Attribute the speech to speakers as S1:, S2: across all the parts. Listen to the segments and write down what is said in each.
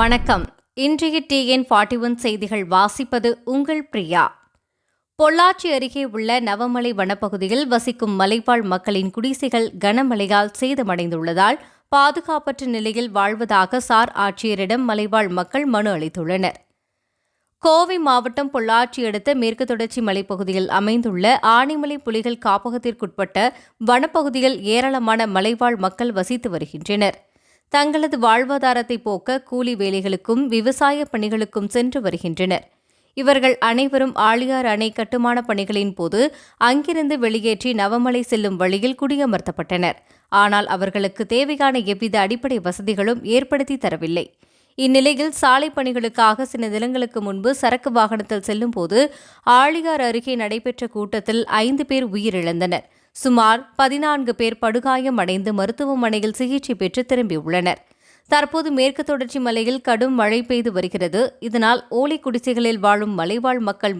S1: வணக்கம். இன்றைய TN forty one செய்திகள் வாசிப்பது உங்கள் பிரியா. பொள்ளாச்சி அருகே உள்ள நவமலை வனப்பகுதியில் வசிக்கும் மலைவாழ் மக்களின் குடிசைகள் கனமழையால் சேதமடைந்துள்ளதால் பாதுகாப்பற்ற நிலையில் வாழ்வதாக சார் ஆட்சியரிடம் மலைவாழ் மக்கள் மனு அளித்துள்ளனர். கோவை மாவட்டம் பொள்ளாச்சி அடுத்த மேற்கு தொடர்ச்சி மலைப்பகுதியில் அமைந்துள்ள ஆனைமலை புலிகள் காப்பகத்திற்குட்பட்ட வனப்பகுதியில் ஏராளமான மலைவாழ் மக்கள் வசித்து வருகின்றனர். தங்களது வாழ்வாதாரத்தை போக்க கூலி வேலைகளுக்கும் விவசாய பணிகளுக்கும் சென்று வருகின்றனர். இவர்கள் அனைவரும் ஆழியார் அணை கட்டுமான பணிகளின் போது அங்கிருந்து வெளியேற்றி நவமலை செல்லும் வழியில் குடியமர்த்தப்பட்டனர். ஆனால் அவர்களுக்கு தேவையான எவ்வித அடிப்படை வசதிகளும் ஏற்படுத்தி தரவில்லை. இந்நிலையில் சாலை பணிகளுக்காக சில தினங்களுக்கு முன்பு சரக்கு வாகனத்தில் செல்லும்போது ஆழியார் அருகே நடைபெற்ற கூட்டத்தில் ஐந்து பேர் உயிரிழந்தனர். சுமார் பதினான்கு பேர் படுகாயமடைந்து மருத்துவமனையில் சிகிச்சை பெற்று திரும்பியுள்ளனர். தற்போது மேற்கு தொடர்ச்சி மலையில் கடும் மழை பெய்து வருகிறது. இதனால் ஓலை குடிசைகளில் வாழும் மலைவாழ் மக்கள்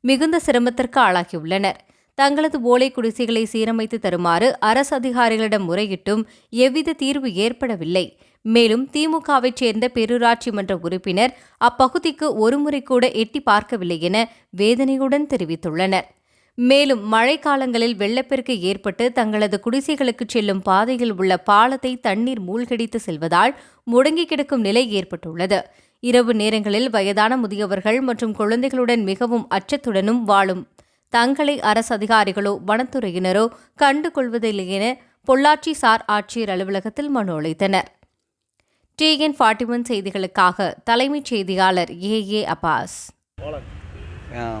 S1: மிகுந்த சிரமத்திற்கு ஆளாகியுள்ளனர். தங்களது ஓலை குடிசைகளை சீரமைத்து தருமாறு அரசு அதிகாரிகளிடம் முறையிட்டும் எவ்வித தீர்வு ஏற்படவில்லை. மேலும் திமுகவைச் சேர்ந்த பேரூராட்சி மன்ற உறுப்பினர் அப்பகுதிக்கு ஒருமுறை கூட எட்டி பார்க்கவில்லை என வேதனையுடன் தெரிவித்துள்ளனர். மேலும் மழைக்காலங்களில் வெள்ளப்பெருக்கு ஏற்பட்டு தங்களது குடிசைகளுக்கு செல்லும் பாதையில் உள்ள பாலத்தை தண்ணீர் மூழ்கடித்து செல்வதால் முடங்கி கிடக்கும் நிலை ஏற்பட்டுள்ளது. இரவு நேரங்களில் வயதான முதியவர்கள் மற்றும் குழந்தைகளுடன் மிகவும் அச்சத்துடனும் வாழும். தங்களை அரசு அதிகாரிகளோ வனத்துறையினரோ கண்டு கொள்வதில்லை என பொள்ளாச்சி சார் ஆட்சியர் அலுவலகத்தில் மனு அளித்தனர். டிஎன் ஃபார்ட்டி ஒன் செய்திகளுக்காக தலைமைச் செய்தியாளர் ஏ ஏ அப்பாஸ்.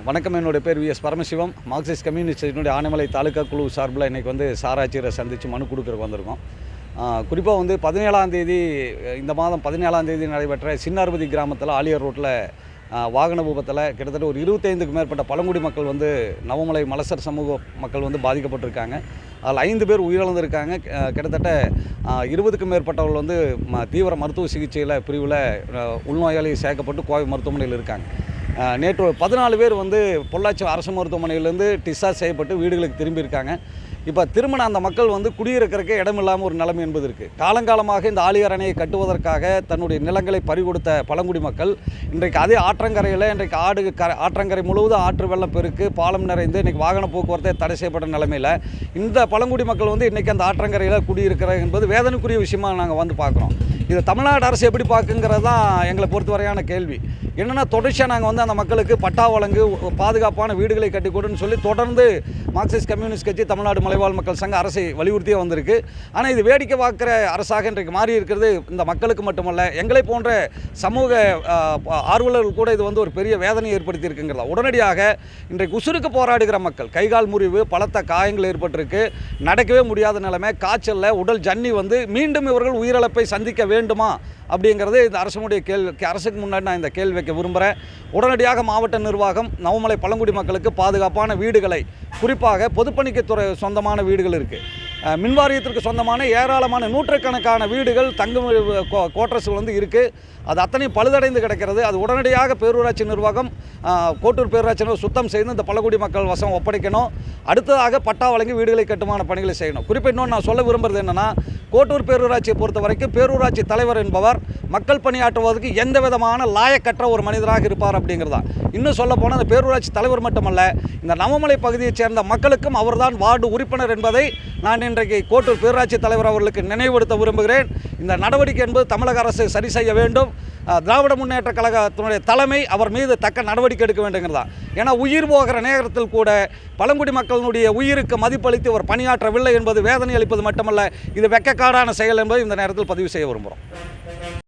S2: வணக்கம். என்னுடைய பேர் வி எஸ் பரமசிவம். மார்க்சிஸ்ட் கம்யூனிஸ்டினுடைய ஆனைமலை தாலுகா குழு சார்பில் இன்றைக்கி வந்து சாராட்சியரை சந்தித்து மனு கொடுக்குறக்கு வந்திருக்கோம். குறிப்பாக வந்து பதினேழாம் தேதி இந்த மாதம் பதினேழாம் தேதி நடைபெற்ற சின்னார்பதி கிராமத்தில் ஆலியர் ரோட்டில் வாகன விபத்தில் கிட்டத்தட்ட ஒரு இருபத்தைந்துக்கு மேற்பட்ட பழங்குடி மக்கள் வந்து நவமலை மலசர் சமூக மக்கள் வந்து பாதிக்கப்பட்டிருக்காங்க. அதில் ஐந்து பேர் உயிரிழந்திருக்காங்க. கிட்டத்தட்ட இருபதுக்கும் மேற்பட்டவர்கள் வந்து ம- தீவிர மருத்துவ சிகிச்சையில் பிரிவில் உள்நோயாளி சேர்க்கப்பட்டு கோவை மருத்துவமனையில் இருக்காங்க. நேற்று பதினாலு பேர் வந்து பொள்ளாச்சி அரசு மருத்துவமனையிலேருந்து டிஸ்சார்ஜ் செய்யப்பட்டு வீடுகளுக்கு திரும்பியிருக்காங்க. இப்போ திருமண அந்த மக்கள் வந்து குடியிருக்கிறதுக்கு இடம் இல்லாமல் ஒரு நிலைமை என்பது இருக்குது காலங்காலமாக இந்த ஆலியார் அணையை கட்டுவதற்காக தன்னுடைய நிலங்களை பறிகொடுத்த பழங்குடி மக்கள் இன்றைக்கு அதே ஆற்றங்கரையில் இன்றைக்கு ஆடு கரை ஆற்றங்கரை முழுவதும் ஆற்று வெள்ளம் பெருக்கு பாலம் நிறைந்து இன்றைக்கி வாகன போக்குவரத்தை தடை செய்யப்பட்ட நிலைமையில் இந்த பழங்குடி மக்கள் வந்து இன்றைக்கி அந்த ஆற்றங்கரையில் குடியிருக்கிற என்பது வேதனைக்குரிய விஷயமா நாங்கள் வந்து பார்க்குறோம். இது தமிழ்நாடு அரசு எப்படி பார்க்குங்கிறது தான் எங்களை பொறுத்தவரையான கேள்வி. என்னென்னா தொடர்ச்சியாக நாங்கள் வந்து அந்த மக்களுக்கு பட்டா வழங்கு பாதுகாப்பான வீடுகளை கட்டி கொடுன்னு சொல்லி தொடர்ந்து மார்க்சிஸ்ட் கம்யூனிஸ்ட் கட்சி தமிழ்நாடு மலைவாழ் மக்கள் சங்க அரசை வலியுறுத்தியே வந்திருக்கு. ஆனால் இது வேடிக்கை பார்க்குற அரசாக இன்றைக்கு மாறி இருக்கிறது இந்த மக்களுக்கு மட்டுமல்ல எங்களை போன்ற சமூக ஆர்வலர்கள் கூட இது வந்து ஒரு பெரிய வேதனை ஏற்படுத்தி இருக்குங்கிறதா உடனடியாக இன்றைக்கு உசுருக்கு போராடுகிற மக்கள் கைகால் முறிவு பலத்த காயங்கள் ஏற்பட்டிருக்கு. நடக்கவே முடியாத நிலைமை காய்ச்சலில் உடல் ஜன்னி வந்து மீண்டும் இவர்கள் உயிரிழப்பை சந்திக்க வேண்டுமா அப்படிங்கிறது இந்த அரசனுடைய கேள்வி அரசுக்கு முன்னாடி நான் இந்த கேள்வி வைக்க விரும்புகிறேன் உடனடியாக மாவட்ட நிர்வாகம் நவமலை பழங்குடி மக்களுக்கு பாதுகாப்பான வீடுகளை குறிப்பாக பொதுப்பணிக்குத்துறை சொந்தமான வீடுகள் இருக்குது மின் வாரியத்திற்கு சொந்தமான ஏராளமான நூற்றுக்கணக்கான வீடுகள் தங்கும் கோட்ரஸ்கள் வந்து இருக்குது அது அத்தனை பழுதடைந்து கிடக்கிறது. அது உடனடியாக பேரூராட்சி நிர்வாகம் கோட்டூர் பேரூராட்சி நிர்வாகம் சுத்தம் செய்து இந்த பழங்குடி மக்கள் வசம் ஒப்படைக்கணும். அடுத்ததாக பட்டா வழங்கி வீடுகளை கட்டுமான பணிகளை செய்யணும். குறிப்பாக இன்னொன்று நான் சொல்ல விரும்புகிறது என்னென்னா கோட்டூர் பேரூராட்சியை பொறுத்த வரைக்கும் பேரூராட்சி தலைவர் என்பவர் மக்கள் பணியாற்றுவதற்கு எந்த விதமான லாயக்கற்ற ஒரு மனிதராக இருப்பார் அப்படிங்கிறதா. இன்னும் சொல்ல போனால் அந்த பேரூராட்சி தலைவர் மட்டுமல்ல இந்த நவமலை பகுதியைச் சேர்ந்த மக்களுக்கும் அவர்தான் வார்டு உறுப்பினர் என்பதை நான் இன்றைக்கு கோட்டூர் பேரூராட்சி தலைவர் அவர்களுக்கு நினைவுபடுத்த விரும்புகிறேன். இந்த நடவடிக்கை என்பது தமிழக அரசு சரி செய்ய வேண்டும். திராவிட முன்னேற்ற கழகத்தினுடைய தலைமை அவர் மீது தக்க நடவடிக்கை எடுக்க வேண்டுங்கிறதா. ஏன்னா உயிர் போகிற நேரத்தில் கூட பழங்குடி மக்களினுடைய உயிருக்கு மதிப்பளித்து அவர் பணியாற்றவில்லை என்பது வேதனை அளிப்பது மட்டுமல்ல இது வெக்கக்காடான செயல் என்பதை இந்த நேரத்தில் பதிவு செய்ய விரும்புகிறோம்.